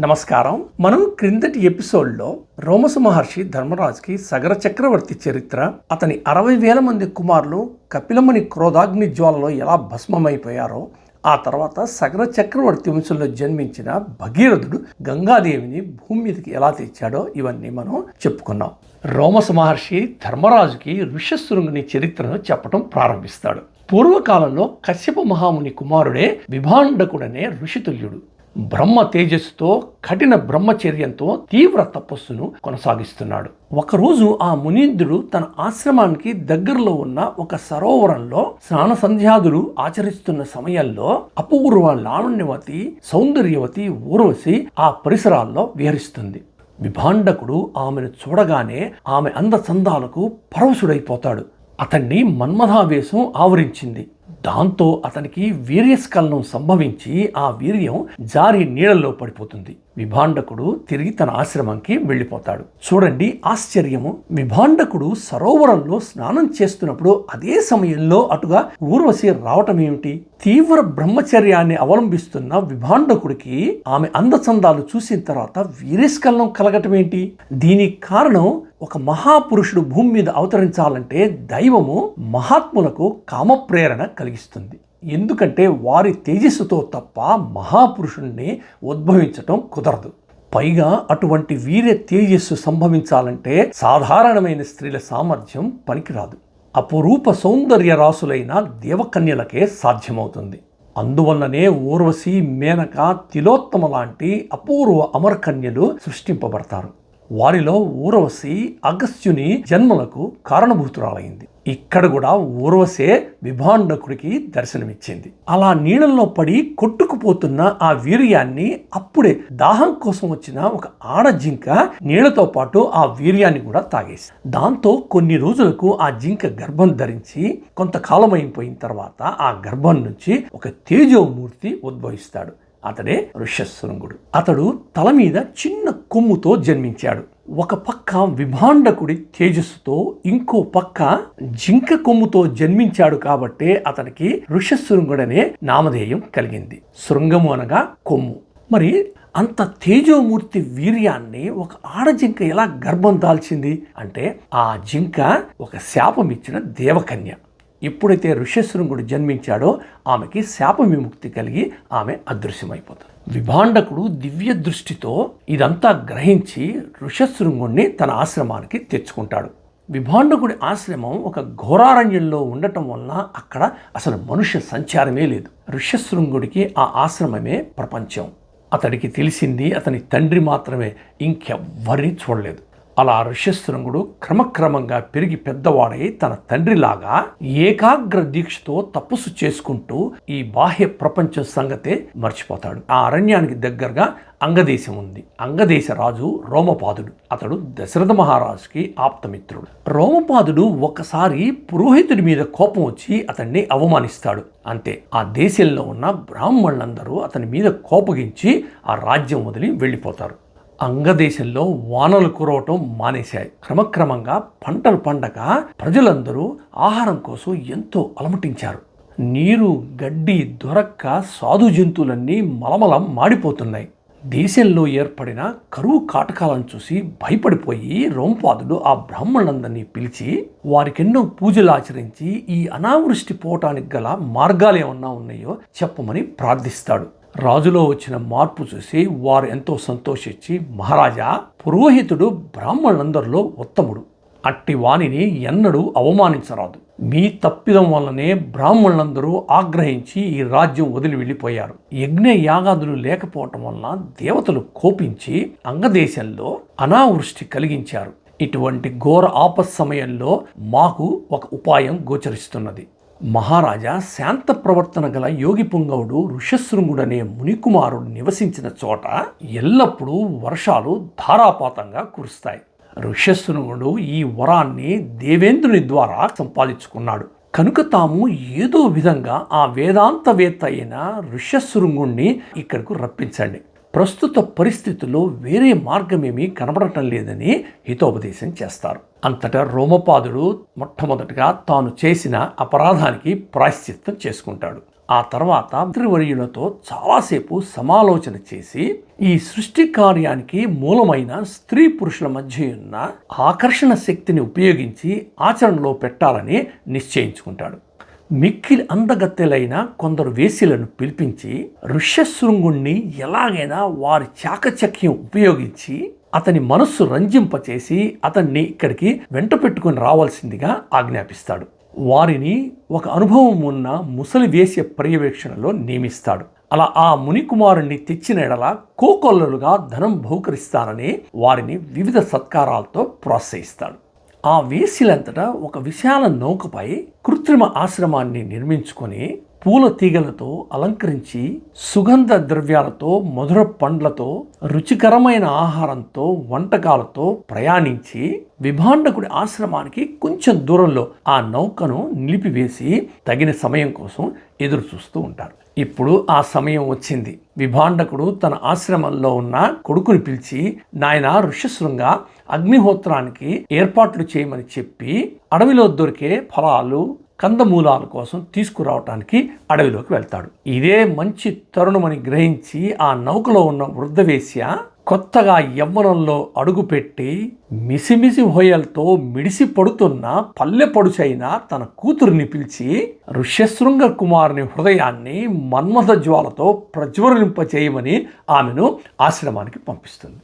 నమస్కారం. మనం క్రిందటి ఎపిసోడ్లో రోమసు మహర్షి ధర్మరాజుకి సగర చక్రవర్తి చరిత్ర అతని అరవై వేల మంది కుమారులు కపిలముని క్రోధాగ్ని జ్వాలలో ఎలా భస్మమైపోయారో ఆ తర్వాత సగర చక్రవర్తి వంశంలో జన్మించిన భగీరథుడు గంగాదేవిని భూమి మీదకి ఎలా తెచ్చాడో ఇవన్నీ మనం చెప్పుకున్నాం. రోమస మహర్షి ధర్మరాజుకి ఋష్యశృంగుని చరిత్రను చెప్పడం ప్రారంభిస్తాడు. పూర్వకాలంలో కశ్యప మహాముని కుమారుడే విభాండకుడనే ఋషితుల్యుడు. బ్రహ్మ తేజస్సుతో కఠిన బ్రహ్మచర్యంతో తీవ్ర తపస్సును కొనసాగిస్తున్నాడు. ఒకరోజు ఆ మునీంద్రుడు తన ఆశ్రమానికి దగ్గరలో ఉన్న ఒక సరోవరంలో స్నాన సంధ్యాదులు ఆచరిస్తున్న సమయంలో అపూర్వ లావణ్యవతి సౌందర్యవతి ఊర్వశి ఆ పరిసరాల్లో విహరిస్తుంది. విభాండకుడు ఆమెను చూడగానే ఆమె అందచందాలకు పరవశుడైపోతాడు. అతన్ని మన్మథావేశం ఆవరించింది. దాంతో అతనికి వీర్యస్కలనం సంభవించి ఆ వీర్యం జారి నీళ్ళల్లో పడిపోతుంది. విభాండకుడు తిరిగి తన ఆశ్రమంకి వెళ్ళిపోతాడు. చూడండి ఆశ్చర్యము. విభాండకుడు సరోవరంలో స్నానం చేస్తున్నప్పుడు అదే సమయంలో అటుగా ఊర్వశి రావటం ఏమిటి? తీవ్ర బ్రహ్మచర్యాన్ని అవలంబిస్తున్న విభాండకుడికి ఆమె అందచందాలు చూసిన తర్వాత వీర్యస్కలనం కలగటం ఏంటి? దీనికి కారణం ఒక మహాపురుషుడు భూమి మీద అవతరించాలంటే దైవము మహాత్ములకు కామప్రేరణ కలిగిస్తుంది. ఎందుకంటే వారి తేజస్సుతో తప్ప మహాపురుషుణ్ణి ఉద్భవించటం కుదరదు. పైగా అటువంటి వీర తేజస్సు సంభవించాలంటే సాధారణమైన స్త్రీల సామర్థ్యం పనికిరాదు. అపురూప సౌందర్య రాసులైన దేవకన్యలకే సాధ్యమవుతుంది. అందువల్లనే ఊర్వశి మేనక తిలోత్తమ లాంటి అపూర్వ అమరకన్యలు సృష్టింపబడతారు. వారిలో ఊర్వశి అగస్త్యుని జన్మలకు కారణభూతురాలైంది. ఇక్కడ కూడా ఊర్వశే విభాండకుడికి దర్శనమిచ్చింది. అలా నీళ్ళల్లో పడి కొట్టుకుపోతున్న ఆ వీర్యాన్ని అప్పుడే దాహం కోసం వచ్చిన ఒక ఆడ జింక నీళ్ళతో పాటు ఆ వీర్యాన్ని కూడా తాగేసి దాంతో కొన్ని రోజులకు ఆ జింక గర్భం ధరించి కొంతకాలం అయిపోయిన తర్వాత ఆ గర్భం నుంచి ఒక తేజోమూర్తి ఉద్భవిస్తాడు. అతడే ఋష్యశృంగుడు. అతడు తల మీద చిన్న కొమ్ముతో జన్మించాడు. ఒక పక్క విభాండకుడి తేజస్సుతో ఇంకో పక్క జింక కొమ్ముతో జన్మించాడు కాబట్టే అతనికి ఋషశృంగుడనే నామధేయం కలిగింది. శృంగము అనగా కొమ్ము. మరి అంత తేజోమూర్తి వీర్యాన్ని ఒక ఆడ జింక ఎలా గర్భం దాల్చింది? అంటే ఆ జింక ఒక శాపం ఇచ్చిన దేవకన్య. ఎప్పుడైతే ఋష్యశృంగుడు జన్మించాడో ఆమెకి శాప విముక్తి కలిగి ఆమె అదృశ్యమైపోతుంది. విభాండకుడు దివ్య దృష్టితో ఇదంతా గ్రహించి ఋషశృంగుణ్ణి తన ఆశ్రమానికి తెచ్చుకుంటాడు. విభాండకుడి ఆశ్రమం ఒక ఘోరారణ్యంలో ఉండటం వలన అక్కడ అసలు మనుష్య సంచారమే లేదు. ఋష్యశృంగుడికి ఆ ఆశ్రమమే ప్రపంచం. అతడికి తెలిసింది అతని తండ్రి మాత్రమే. ఇంకెవ్వరిని చూడలేదు. అలా ఋష్యశృంగుడు క్రమక్రమంగా పెరిగి పెద్దవాడై తన తండ్రిలాగా ఏకాగ్ర దీక్షతో తపస్సు చేసుకుంటూ ఈ బాహ్య ప్రపంచం సంగతే మర్చిపోతాడు. ఆ అరణ్యానికి దగ్గరగా అంగదేశం ఉంది. అంగదేశ రాజు రోమపాదుడు. అతడు దశరథ మహారాజుకి ఆప్తమిత్రుడు. రోమపాదుడు ఒకసారి పురోహితుడి మీద కోపం వచ్చి అతన్ని అవమానిస్తాడు. అంతే. ఆ దేశంలో ఉన్న బ్రాహ్మణులందరూ అతని మీద కోపగించి ఆ రాజ్యం వదిలి వెళ్ళిపోతారు. అంగదేశంలో వానలు కురవటం మానేశాయి. క్రమక్రమంగా పంటలు పండక ప్రజలందరూ ఆహారం కోసం ఎంతో అలమటించారు. నీరు గడ్డి దొరక్క సాధు జంతువులన్నీ మలమలం మాడిపోతున్నాయి. దేశంలో ఏర్పడిన కరువు కాటకాలను చూసి భయపడిపోయి రోంపాదుడు ఆ బ్రాహ్మణులందరినీ పిలిచి వారికెన్నో పూజలు ఆచరించి ఈ అనావృష్టి పోవటానికి గల మార్గాలు ఏమన్నా ఉన్నాయో చెప్పమని ప్రార్థిస్తాడు. రాజులో వచ్చిన మార్పు చూసి వారు ఎంతో సంతోషించి మహారాజా పురోహితుడు బ్రాహ్మణులందరిలో ఉత్తముడు. అట్టి వాణిని ఎన్నడూ అవమానించరాదు. మీ తప్పిదం వల్లనే బ్రాహ్మణులందరూ ఆగ్రహించి ఈ రాజ్యం వదిలి వెళ్ళిపోయారు. యజ్ఞ యాగాదులు లేకపోవటం వలన దేవతలు కోపించి అంగదేశంలో అనావృష్టి కలిగించారు. ఇటువంటి ఘోర ఆపత్ సమయంలో మాకు ఒక ఉపాయం గోచరిస్తున్నది. మహారాజా శాంత ప్రవర్తన గల యోగి పుంగవుడు ఋషశృంగుడనే మునికుమారుడు నివసించిన చోట ఎల్లప్పుడూ వర్షాలు ధారాపాతంగా కురుస్తాయి. ఋషశృంగుడు ఈ వరాన్ని దేవేంద్రుని ద్వారా సంపాదించుకున్నాడు. కనుక తాము ఏదో విధంగా ఆ వేదాంతవేత్త అయిన ఋష్యశృంగుణ్ణి ఇక్కడకు రప్పించండి. ప్రస్తుత పరిస్థితుల్లో వేరే మార్గమేమీ కనబడటం లేదని హితోపదేశం చేస్తారు. అంతటా రోమపాదుడు మొట్టమొదటిగా తాను చేసిన అపరాధానికి ప్రాయశ్చిత్తం చేసుకుంటాడు. ఆ తర్వాత త్రివర్యులతో చాలాసేపు సమాలోచన చేసి ఈ సృష్టి కార్యానికి మూలమైన స్త్రీ పురుషుల మధ్య ఉన్న ఆకర్షణ శక్తిని ఉపయోగించి ఆచరణలో పెట్టాలని నిశ్చయించుకుంటాడు. మిక్కిలి అందగత్తెలైన కొందరు వేసిలను పిలిపించి ఋష్యశృంగుణ్ణి ఎలాగైనా వారి చాకచక్యం ఉపయోగించి అతని మనస్సు రంజింపచేసి అతన్ని ఇక్కడికి వెంట పెట్టుకుని రావాల్సిందిగా ఆజ్ఞాపిస్తాడు. వారిని ఒక అనుభవం ఉన్న ముసలి వేశ్య పర్యవేక్షణలో నియమిస్తాడు. అలా ఆ మునికుమారుణ్ణి తెచ్చిన ఎడల కోకొల్లలుగా ధనం బహుకరిస్తానని వారిని వివిధ సత్కారాలతో ప్రోత్సహిస్తాడు. ఆ వేసిలంతటా ఒక విశాల నౌకపై కృత్రిమ ఆశ్రమాన్ని నిర్మించుకొని పూల తీగలతో అలంకరించి సుగంధ ద్రవ్యాలతో మధుర పండ్లతో రుచికరమైన ఆహారంతో వంటకాలతో ప్రయాణించి విభాండకుడి ఆశ్రమానికి కొంచెం దూరంలో ఆ నౌకను నిలిపివేసి తగిన సమయం కోసం ఎదురు చూస్తూ ఉంటారు ఇప్పుడు ఆ సమయం వచ్చింది. విభాండకుడు తన ఆశ్రమంలో ఉన్న కొడుకుని పిలిచి నాయన ఋషశృంగ అగ్నిహోత్రానికి ఏర్పాట్లు చేయమని చెప్పి అడవిలో దొరికే ఫలాలు కందమూలాల కోసం తీసుకురావటానికి అడవిలోకి వెళ్తాడు. ఇదే మంచి తరుణమని గ్రహించి ఆ నౌకలో ఉన్న వృద్ధవేశ్య కొత్తగా యవ్వనంలో అడుగుపెట్టి మిసిమిసి హోయలతో మిడిసి పడుతున్న పల్లె పడుచైన తన కూతురిని పిలిచి ఋష్యశృంగ కుమారుని హృదయాన్ని మన్మథ జ్వాలతో ప్రజ్వలింపచేయమని ఆమెను ఆశ్రమానికి పంపిస్తుంది.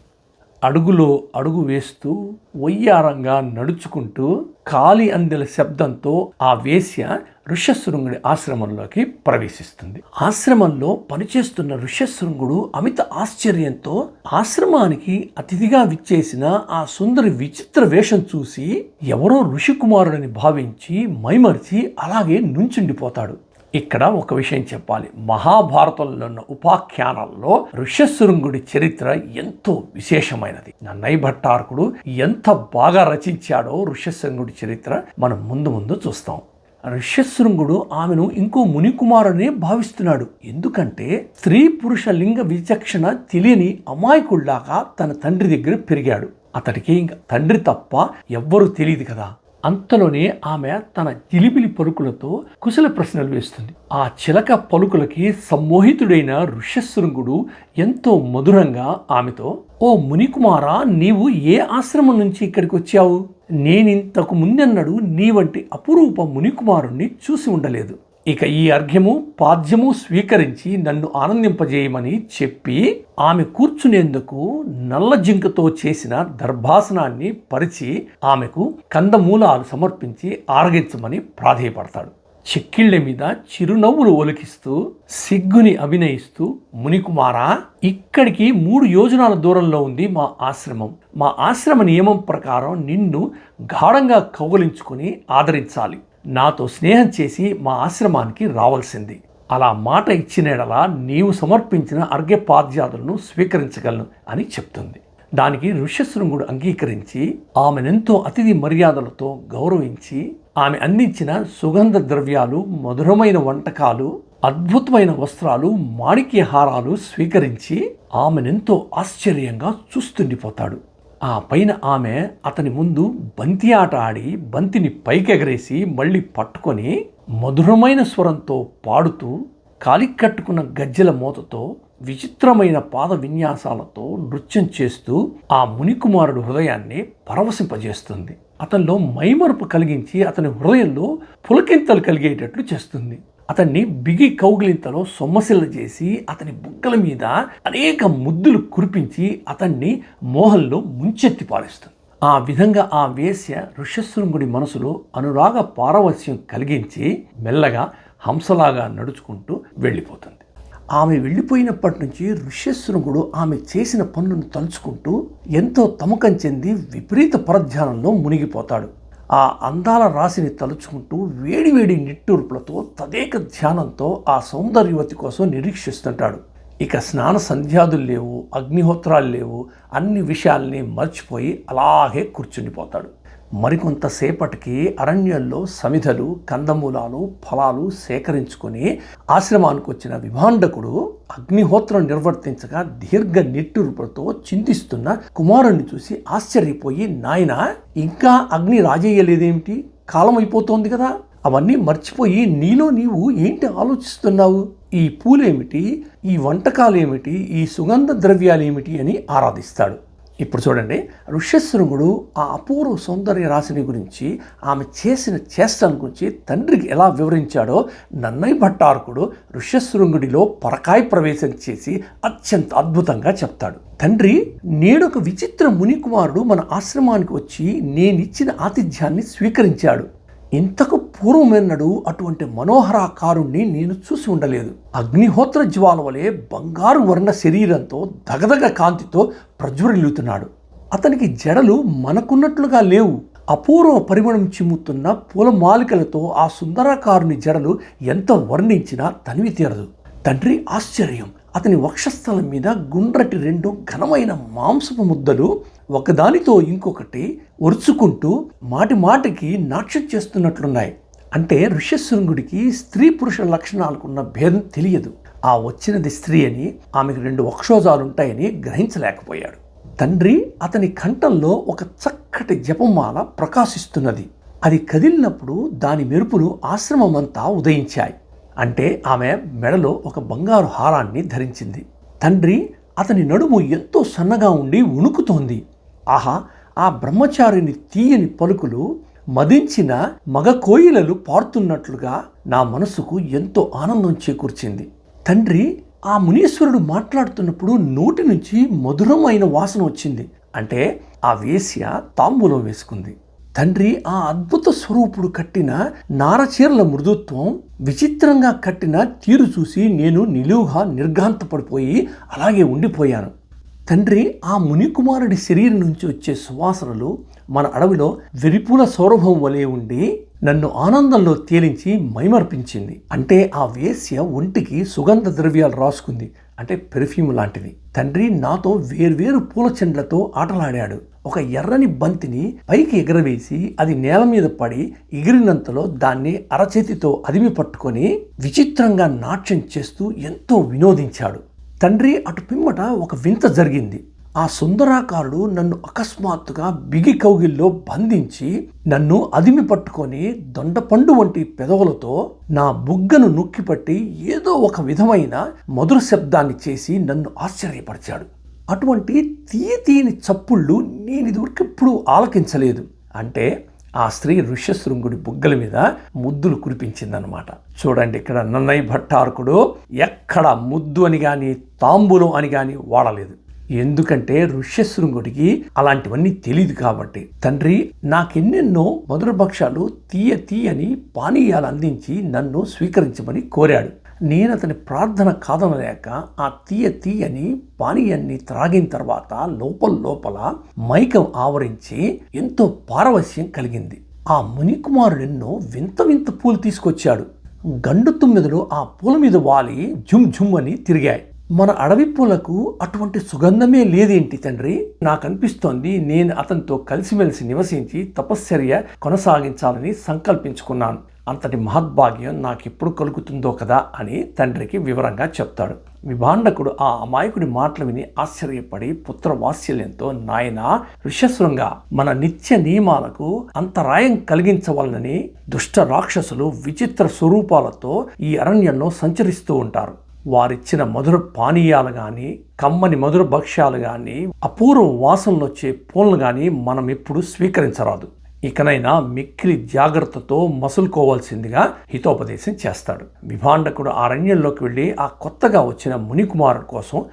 అడుగులో అడుగు వేస్తూ వయ్యారంగా నడుచుకుంటూ కాలి అందెల శబ్దంతో ఆ వేశ్య ఋష్యశృంగుడి ఆశ్రమంలోకి ప్రవేశిస్తుంది. ఆశ్రమంలో పనిచేస్తున్న ఋష్యశృంగుడు అమిత ఆశ్చర్యంతో ఆశ్రమానికి అతిథిగా విచ్చేసిన ఆ సుందరి విచిత్ర వేషం చూసి ఎవరో ఋషికుమారుడని భావించి మైమరిచి అలాగే నుంచుండిపోతాడు. ఇక్కడ ఒక విషయం చెప్పాలి. మహాభారతంలో ఉన్న ఉపాఖ్యానాల్లో ఋష్యశృంగుడి చరిత్ర ఎంతో విశేషమైనది. నన్నయ్య భట్టార్కుడు ఎంత బాగా రచించాడో ఋష్యశృంగుడి చరిత్ర మనం ముందు ముందు చూస్తాం. ఋష్యశృంగుడు ఆమెను ఇంకో మునికుమారునే భావిస్తున్నాడు. ఎందుకంటే స్త్రీ పురుష లింగ విచక్షణ తెలియని అమాయకుడిలాగా తన తండ్రి దగ్గర పెరిగాడు. అతడికి ఇంకా తండ్రి తప్ప ఎవ్వరూ తెలియదు కదా. అంతలోనే ఆమె తన జిలిబిలి పలుకులతో కుశల ప్రశ్నలు వేస్తుంది. ఆ చిలక పలుకులకి సమ్మోహితుడైన ఋష్యశృంగుడు ఎంతో మధురంగా ఆమెతో ఓ మునికుమారా నీవు ఏ ఆశ్రమం నుంచి ఇక్కడికి వచ్చావు? నేనింతకు ముందెన్నడు నీ వంటి అపురూప మునికుమారుణ్ణి చూసి ఉండలేదు. ఇక ఈ అర్ఘ్యము పాద్యము స్వీకరించి నన్ను ఆనందింపజేయమని చెప్పి ఆమె కూర్చునేందుకు నల్ల జింకతో చేసిన దర్భాసనాన్ని పరిచి ఆమెకు కందమూలాలు సమర్పించి ఆరగించమని ప్రాధేయపడతాడు. చెక్కిళ్ళ మీద చిరునవ్వులు ఒలికిస్తూ సిగ్గుని అభినయిస్తూ మునికుమారా ఇక్కడికి మూడు యోజనాల దూరంలో ఉంది మా ఆశ్రమం. మా ఆశ్రమ నియమం ప్రకారం నిన్ను గాఢంగా కౌగలించుకుని ఆదరించాలి. నాతో స్నేహం చేసి మా ఆశ్రమానికి రావాల్సింది. అలా మాట ఇచ్చినడలా నీవు సమర్పించిన అర్ఘ్యపాద్యాదులను స్వీకరించగలను అని చెప్తుంది. దానికి ఋష్యశృంగుడు అంగీకరించి ఆమెనెంతో అతిథి మర్యాదలతో గౌరవించి ఆమె అందించిన సుగంధ ద్రవ్యాలు మధురమైన వంటకాలు అద్భుతమైన వస్త్రాలు మాణిక్య హారాలు స్వీకరించి ఆమెనెంతో ఆశ్చర్యంగా చూస్తుండిపోతాడు. ఆ పైన ఆమె అతని ముందు బంతి ఆట ఆడి బంతిని పైకెగరేసి మళ్ళీ పట్టుకొని మధురమైన స్వరంతో పాడుతూ కాలికట్టుకున్న గజ్జెల మూతతో విచిత్రమైన పాద విన్యాసాలతో నృత్యం చేస్తూ ఆ మునికుమారుడు హృదయాన్ని పరవశింపజేస్తుంది. అతనిలో మైమరుపు కలిగించి అతని హృదయంలో పులకింతలు కలిగేటట్లు చేస్తుంది. అతన్ని బిగి కౌగిలింతలో సొమ్మసిల్ల చేసి అతని బుగ్గల మీద అనేక ముద్దులు కురిపించి అతన్ని మోహంలో ముంచెత్తి పారేస్తుంది. ఆ విధంగా ఆ వేశ్య ఋష్యశృంగుడి మనసులో అనురాగ పారవస్యం కలిగించి మెల్లగా హంసలాగా నడుచుకుంటూ వెళ్ళిపోతుంది. ఆమె వెళ్ళిపోయినప్పటి నుంచి ఋష్యశృంగుడు ఆమె చేసిన పనులను తలుచుకుంటూ ఎంతో తమకం చెంది విపరీత పరధ్యానంలో మునిగిపోతాడు. ఆ అందాల రాశిని తలుచుకుంటూ వేడివేడి నిట్టూర్పులతో తదేక ధ్యానంతో ఆ సౌందర్యవతి కోసం నిరీక్షిస్తుంటాడు. ఇక స్నాన సంధ్యాదులు లేవు అగ్నిహోత్రాలు లేవు అన్ని విషయాల్ని మర్చిపోయి అలాగే కూర్చుండిపోతాడు. మరికొంతసేపటికి అరణ్యంలో సమిధలు కందమూలాలు ఫలాలు సేకరించుకొని ఆశ్రమానికి వచ్చిన విభాండకుడు అగ్నిహోత్రం నిర్వర్తించగా దీర్ఘ నిట్టూర్పులతో చింతిస్తున్న కుమారుణ్ణి చూసి ఆశ్చర్యపోయి నాయన ఇంకా అగ్ని రాజేయలేదేమిటి? కాలం అయిపోతోంది కదా. అవన్నీ మర్చిపోయి నీలో నీవు ఏంటి ఆలోచిస్తున్నావు? ఈ పూలేమిటి? ఈ వంటకాలు ఏమిటి ఈ సుగంధ ద్రవ్యాలు ఏమిటి అని ఆరాధిస్తాడు. ఇప్పుడు చూడండి ఋష్యశృంగుడు ఆ అపూర్వ సౌందర్య రాశిని గురించి ఆమె చేసిన చేష్టను గురించి తండ్రికి ఎలా వివరించాడో నన్నయ్య భట్టారకుడు ఋష్యశృంగుడిలో పరకాయ ప్రవేశం చేసి అత్యంత అద్భుతంగా చెప్తాడు. తండ్రి నేడొక విచిత్ర మునికుమారుడు మన ఆశ్రమానికి వచ్చి నేనిచ్చిన ఆతిథ్యాన్ని స్వీకరించాడు. ఇంతకు పూర్వమెన్నడు అటువంటి మనోహరాకారుణ్ణి నేను చూసి ఉండలేదు. అగ్నిహోత్ర జ్వాల వలె బంగారు వర్ణ శరీరంతో దగదగ కాంతితో ప్రజ్వరిల్లుతున్నాడు. అతనికి జడలు మనకున్నట్లుగా లేవు. అపూర్వ పరిమళం చిమ్ముతున్న పూలమాలికలతో ఆ సుందరాకారుని జడలు ఎంత వర్ణించినా తనివి తీరదు. తండ్రి ఆశ్చర్యం. అతని వక్షస్థలం మీద గుండ్రటి రెండు ఘనమైన మాంసపు ముద్దలు ఒకదానితో ఇంకొకటి ఒరుచుకుంటూ మాటి మాటికి నాట్యం చేస్తున్నట్లున్నాయి. అంటే ఋష్యశృంగుడికి స్త్రీ పురుష లక్షణాలకున్న భేదం తెలియదు. ఆ వచ్చినది స్త్రీ అని ఆమెకు రెండు వక్షోజాలుంటాయని గ్రహించలేకపోయాడు. తండ్రి అతని కంఠంలో ఒక చక్కటి జపమాల ప్రకాశిస్తున్నది. అది కదిలినప్పుడు దాని మెరుపులు ఆశ్రమమంతా ఉదయించాయి. అంటే ఆమె మెడలో ఒక బంగారు హారాన్ని ధరించింది. తండ్రి అతని నడుము ఎంతో సన్నగా ఉండి ఉణుకుతోంది ఆహా ఆ బ్రహ్మచారిని తీయని పలుకులు మదించిన మగ కోయిలలు పాడుతున్నట్లుగా నా మనసుకు ఎంతో ఆనందం చేకూర్చింది. తండ్రి ఆ మునీశ్వరుడు మాట్లాడుతున్నప్పుడు నోటి నుంచి మధురమైన వాసన వచ్చింది. అంటే ఆ వేశ్య తాంబూలం వేసుకుంది. తండ్రి ఆ అద్భుత స్వరూపుడు కట్టిన నారచీరల మృదుత్వం విచిత్రంగా కట్టిన తీరు చూసి నేను నిలువుగా నిర్ఘాంతపడిపోయి అలాగే ఉండిపోయాను. తండ్రి ఆ మునికుమారుడి శరీరం నుంచి వచ్చే సువాసనలు మన అడవిలో వెరిపూల సౌరభం వలె ఉండి నన్ను ఆనందంలో తేలించి మైమర్పించింది. అంటే ఆ వేశ్య ఒంటికి సుగంధ ద్రవ్యాలు రాసుకుంది. అంటే పెర్ఫ్యూమ్ లాంటిది. తండ్రి నాతో వేర్వేరు పూల చెండ్లతో ఆటలాడాడు. ఒక ఎర్రని బంతిని పైకి ఎగరవేసి అది నేల మీద పడి ఎగిరినంతలో దాన్ని అరచేతితో అదిమి పట్టుకొని విచిత్రంగా నాట్యం చేస్తూ ఎంతో వినోదించాడు. తండ్రి అటు పిమ్మట ఒక వింత జరిగింది. ఆ సుందరాకారుడు నన్ను అకస్మాత్తుగా బిగి కౌగిల్లో బంధించి నన్ను అదిమి పట్టుకొని దొండపండు వంటి పెదవులతో నా బుగ్గను నొక్కిపట్టి ఏదో ఒక విధమైన మధుర శబ్దాన్ని చేసి నన్ను ఆశ్చర్యపరిచాడు. అటువంటి తీయతీయని చప్పుళ్ళు నేను ఇదివరకు ఆలకించలేదు. అంటే ఆ స్త్రీ ఋష్యశృంగుడి బుగ్గల మీద ముద్దులు కురిపించిందనమాట చూడండి ఇక్కడ నన్నయ్య భట్టారకుడు ఎక్కడ ముద్దు అని కానీ తాంబూలం అని కానీ వాడలేదు. ఎందుకంటే ఋష్యశృంగుడికి అలాంటివన్నీ తెలియదు కాబట్టి. తండ్రి నాకెన్నెన్నో మధుర భక్షాలు తీయ తీయని పానీయాలు అందించి నన్ను స్వీకరించమని కోరాడు. నేను అతని ప్రార్థన కాదనలేక ఆ తీయ తీయని పానీయాన్ని త్రాగిన తర్వాత లోపల లోపల మైకం ఆవరించి ఎంతో పారవశ్యం కలిగింది. ఆ మునికుమారుడు ఎన్నో వింత వింత పూలు తీసుకొచ్చాడు. గండు తుమ్మెదలు ఆ పూల మీద వాలి జుమ్ జుమ్ అని తిరిగాయి. మన అడవి పూలకు అటువంటి సుగంధమే లేదేంటి తండ్రి? నాకు అనిపిస్తోంది నేను అతనితో కలిసిమెలిసి నివసించి తపశ్చర్య కొనసాగించాలని సంకల్పించుకున్నాను. అంతటి మహద్భాగ్యం నాకు ఎప్పుడు కలుగుతుందో కదా అని తండ్రికి వివరంగా చెప్తాడు. విభాండకుడు ఆ అమాయకుడి మాటలు విని ఆశ్చర్యపడి పుత్ర వాత్సల్యంతో నాయన ఋషశృంగ మన నిత్య నియమాలకు అంతరాయం కలిగించవలనని దుష్ట రాక్షసులు విచిత్ర స్వరూపాలతో ఈ అరణ్యంలో సంచరిస్తూ ఉంటారు. వారిచ్చిన మధుర పానీయాలు కానీ కమ్మని మధుర భక్ష్యాలు కానీ అపూర్వ వాసనలు వచ్చే పూలను కానీ మనం ఎప్పుడు స్వీకరించరాదు. ఇకనైనా మిక్కిలి జాగ్రత్తతో మసులుకోవాల్సిందిగా హితోపదేశం చేస్తాడు. విభాండకుడు అరణ్యంలోకి వెళ్ళి ఆ కొత్తగా వచ్చిన మునికుమారుడు కోసం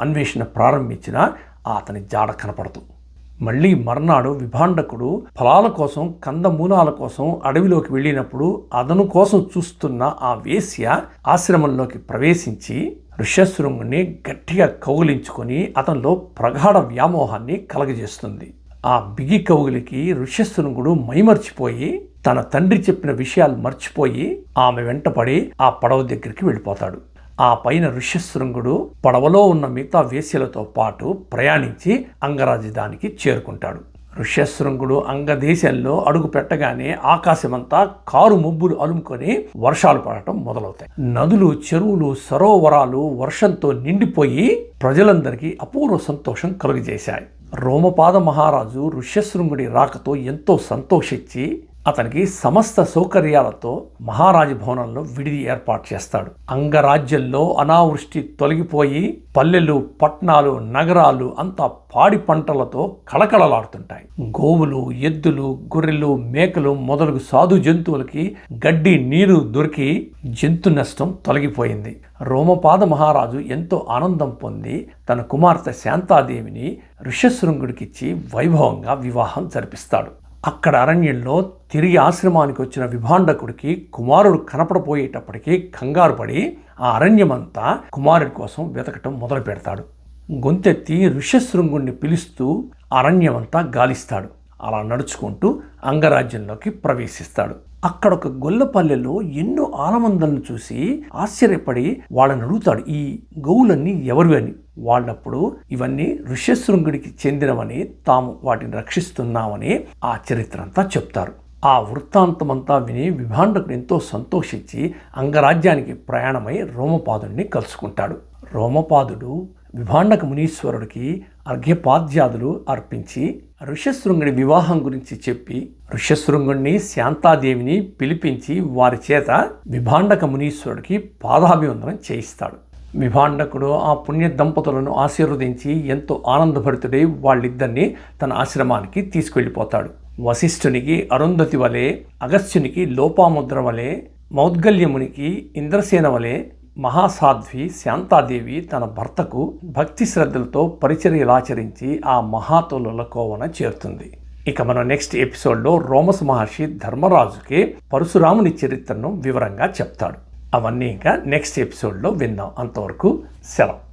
అన్వేషణ ప్రారంభించిన అతని జాడ కనపడదు. మళ్ళీ మర్నాడు విభాండకుడు ఫలాల కోసం కందమూలాల కోసం అడవిలోకి వెళ్ళినప్పుడు అదను కోసం చూస్తున్న ఆ వేశ్య ఆశ్రమంలోకి ప్రవేశించి ఋష్యశృంగుని గట్టిగా కౌగిలించుకొని అతనిలో ప్రగాఢ వ్యామోహాన్ని కలగజేస్తుంది. ఆ బిగి కౌగిలికి ఋష్యశృంగుడు మైమర్చిపోయి తన తండ్రి చెప్పిన విషయాలు మర్చిపోయి ఆమె వెంటపడి ఆ పడవ దగ్గరికి వెళ్ళిపోతాడు. ఆ పైన ఋష్యశృంగుడు పడవలో ఉన్న మిగతా వేశ్యలతో పాటు ప్రయాణించి అంగరాజధానికి చేరుకుంటాడు. ఋష్యశృంగుడు అంగదేశంలో అడుగు పెట్టగానే ఆకాశమంతా కారు మబ్బులు అలుముకొని వర్షాలు పడటం మొదలవుతాయి. నదులు చెరువులు సరోవరాలు వర్షంతో నిండిపోయి ప్రజలందరికీ అపూర్వ సంతోషం కలుగజేశాయి. రోమపాద మహారాజు ఋష్యశృంగుడి రాకతో ఎంతో సంతోషించి అతనికి సమస్త సౌకర్యాలతో మహారాజు భవనంలో విడిది ఏర్పాటు చేస్తాడు. అంగరాజ్యంలో అనావృష్టి తొలగిపోయి పల్లెలు పట్టణాలు నగరాలు అంతా పాడి పంటలతో కళకళలాడుతుంటాయి. గోవులు ఎద్దులు గొర్రెలు మేకలు మొదలగు సాధు జంతువులకి గడ్డి నీరు దొరికి జంతు నష్టం తొలగిపోయింది. రోమపాద మహారాజు ఎంతో ఆనందం పొంది తన కుమార్తె శాంతాదేవిని ఋషశృంగుడికిచ్చి వైభవంగా వివాహం జరిపిస్తాడు. అక్కడ అరణ్యంలో తిరిగి ఆశ్రమానికి వచ్చిన విభాండకుడికి కుమారుడు కనపడపోయేటప్పటికీ కంగారు పడి ఆ అరణ్యమంతా కుమారుడి కోసం వెతకటం మొదలు పెడతాడు. గొంతెత్తి ఋషశృంగుణ్ణి పిలుస్తూ అరణ్యమంతా గాలిస్తాడు. అలా నడుచుకుంటూ అంగరాజ్యంలోకి ప్రవేశిస్తాడు. అక్కడ ఒక గొల్లపల్లెలో ఎన్నో ఆలమందలను చూసి ఆశ్చర్యపడి వాళ్ళని అడుగుతాడు ఈ గౌలన్నీ ఎవరివి? అని. వాళ్ళప్పుడు ఇవన్నీ ఋష్యశృంగుడికి చెందినవని తాము వాటిని రక్షిస్తున్నామని ఆ చరిత్ర అంతా చెప్తారు. ఆ వృత్తాంతమంతా విని విభాండకుడు ఎంతో సంతోషించి అంగరాజ్యానికి ప్రయాణమై రోమపాదుడిని కలుసుకుంటాడు. రోమపాదుడు విభాండక మునీశ్వరుడికి అర్ఘ్యపాద్యాదులు అర్పించి ఋష్యశృంగుడి వివాహం గురించి చెప్పి ఋష్యశృంగుణ్ణి శాంతాదేవిని పిలిపించి వారి చేత విభాండక మునీశ్వరుడికి పాదాభివందనం చేయిస్తాడు. విభాండకుడు ఆ పుణ్య దంపతులను ఆశీర్వదించి ఎంతో ఆనందభరితుడై వాళ్ళిద్దరిని తన ఆశ్రమానికి తీసుకెళ్ళిపోతాడు. వశిష్ఠునికి అరుంధతి వలె అగస్త్యునికి లోపాముద్ర వలె మౌద్గల్యమునికి ఇంద్రసేన వలె మహాసాధ్వి శాంతాదేవి తన భర్తకు భక్తి శ్రద్ధలతో పరిచర్యలాచరించి ఆ మహాతులుల కోవన చేరుతుంది. ఇక మనం నెక్స్ట్ ఎపిసోడ్లో రోమస్ మహర్షి ధర్మరాజుకి పరశురాముని చరిత్రను వివరంగా చెప్తాడు. అవన్నీ ఇంకా నెక్స్ట్ ఎపిసోడ్లో విందాం అంతవరకు సెలవు.